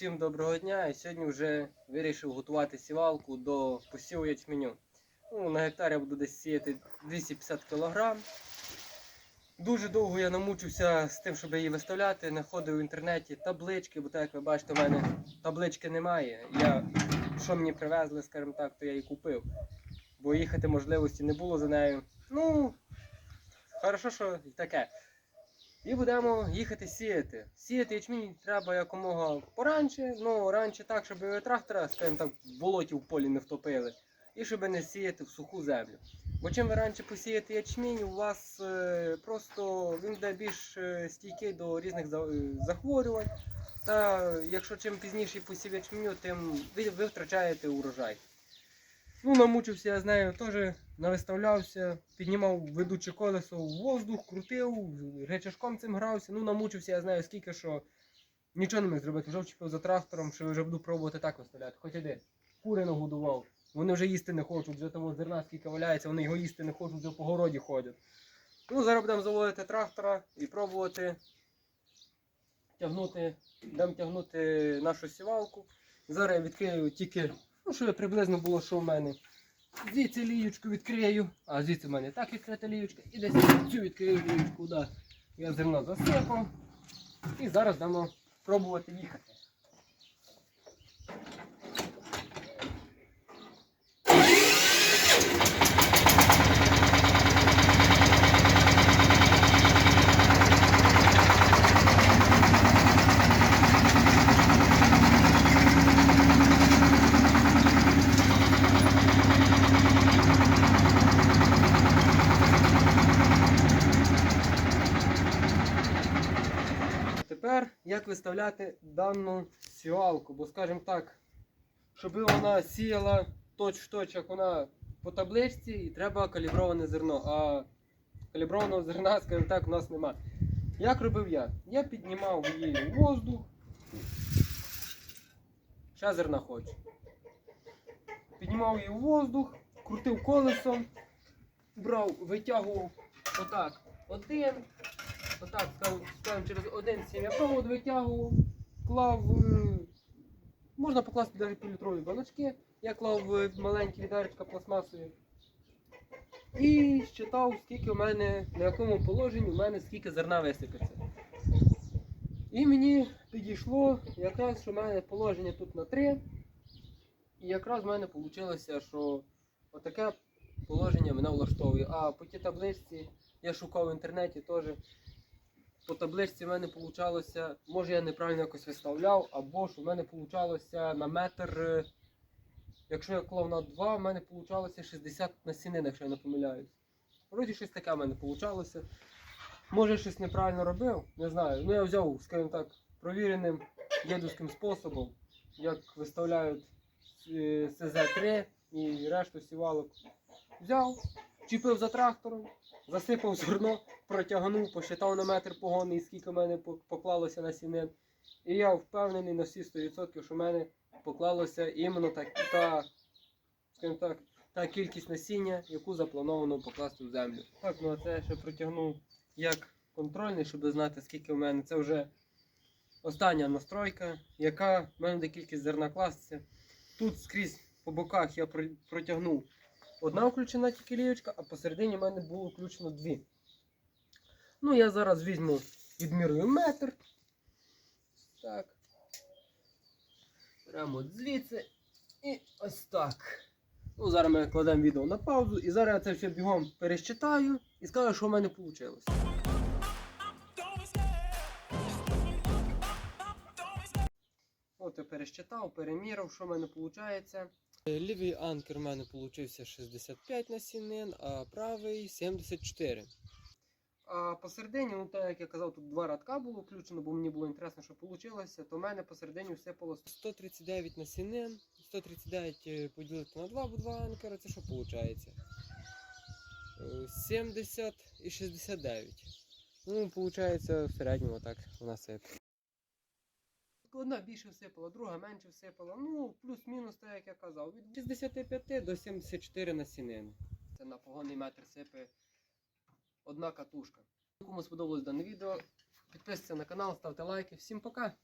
Всім доброго дня! І сьогодні вже вирішив готувати сівалку до посіву ячменю. Ну, на гектар я буду десь сіяти 250 кг. Дуже довго я намучився з тим, щоб її виставляти. Знаходив в інтернеті таблички, бо так як ви бачите, у мене таблички немає. Я, що мені привезли, скажімо так, то я її купив. Бо їхати можливості не було за нею. Ну, хорошо, що і таке. І будемо їхати сіяти. Сіяти ячмінь треба якомога поранше, ну раніше так, щоб трактора, скажімо так, болоті в полі не втопили. І щоб не сіяти в суху землю. Бо чим ви раніше посієте ячмінь, у вас е, просто він буде більш е, стійкий до різних е, захворювань. Та якщо чим пізніше посів ячменю, тим ви, ви втрачаєте урожай. Ну, намучився я з нею теж, навиставлявся, піднімав ведуче колесо в воздух, крутив, речашком цим грався. Ну, намучився я знаю скільки, що нічого не міг зробити. Вже вчепив за трактором, що вже буду пробувати так виставляти. Хоч один. Кури нагодував. Вони вже їсти не хочуть, вже там зерна скільки валяється, вони його їсти не хочуть, вже по городі ходять. Ну, зараз будемо заводити трактора і пробувати тягнути, будемо тягнути нашу сівалку. Зараз я відкрию тільки, ну, щоб приблизно було, що в мене. Звідси ліючку відкрию, а звідси в мене так відкрита ліючка. І десь цю відкрию ліючку, да. Я зерно засипав. І зараз дамо пробувати їхати. Тепер як виставляти дану сівалку, бо скажімо так, щоб вона сіяла точ-в-точ, як вона по табличці, і треба каліброване зерно. А каліброваного зерна, скажімо так, у нас нема. Як робив я? Я піднімав її в воздух. Ще зерна хочу. Піднімав її в воздух, крутив колесом, брав, витягував отак. Один, отак, скажімо, через один сім'япровод витягував, клав, е, можна покласти навіть півлітрові балочки, я клав в маленькі відеречка пластмасові. І считав, скільки у мене, на якому положенні у мене скільки зерна висипеться. І мені підійшло якраз, що в мене положення тут на 3. І якраз в мене вийшло, що отаке положення мене влаштовує. А по тій табличці я шукав в інтернеті теж. По табличці в мене вийшло, може я неправильно якось виставляв, або ж у мене вийшло на метр. е, Якщо я клав на 2, в мене вийшло 60 на насінин, якщо я не помиляюсь. Вроді щось таке в мене вийшло. Може щось неправильно робив, не знаю. Ну я взяв, скажімо так, провіреним дідуським способом, як виставляють е, СЗ-3 і решту сівалок. Взяв, чіпив за трактором, засипав зерно, протягнув, посчитав на метр погонний, скільки в мене по- поклалося насінин. І я впевнений на всі 100%, що в мене поклалося іменно так, та, скажімо так, та кількість насіння, яку заплановано покласти в землю. Так, ну а це ще протягнув як контрольний, щоб знати, скільки в мене. Це вже остання настройка, яка в мене буде кількість зерна класться. Тут скрізь по боках я протягнув одна включена тільки лієчка, а посередині в мене було включено дві. Ну, я зараз візьму, відмірюю метр. Так. От звідси і ось так. Ну, зараз ми кладемо відео на паузу і зараз я це все бігом пересчитаю і скажу, що в мене вийшло. От я пересчитав, переміряв, що в мене виходить. Лівий анкер у мене вийшов 65 насінин, а правий 74. А посередині, ну так як я казав, тут два радка було включено, бо мені було інтересно, що вийшло, то в мене посередині всипало 139 насінин, 139 е, поділити на 2, бо 2 анкера, це що виходить? 70 і 69. Ну, виходить, в середньому так вона сипе. Одна більше всипала, друга менше всипала. Ну, плюс-мінус, так як я казав, від 65 до 74 насінини. Це на погонний метр сипе одна катушка. Кому сподобалось дане відео, підписуйтесь на канал, ставте лайки. Всім! Пока.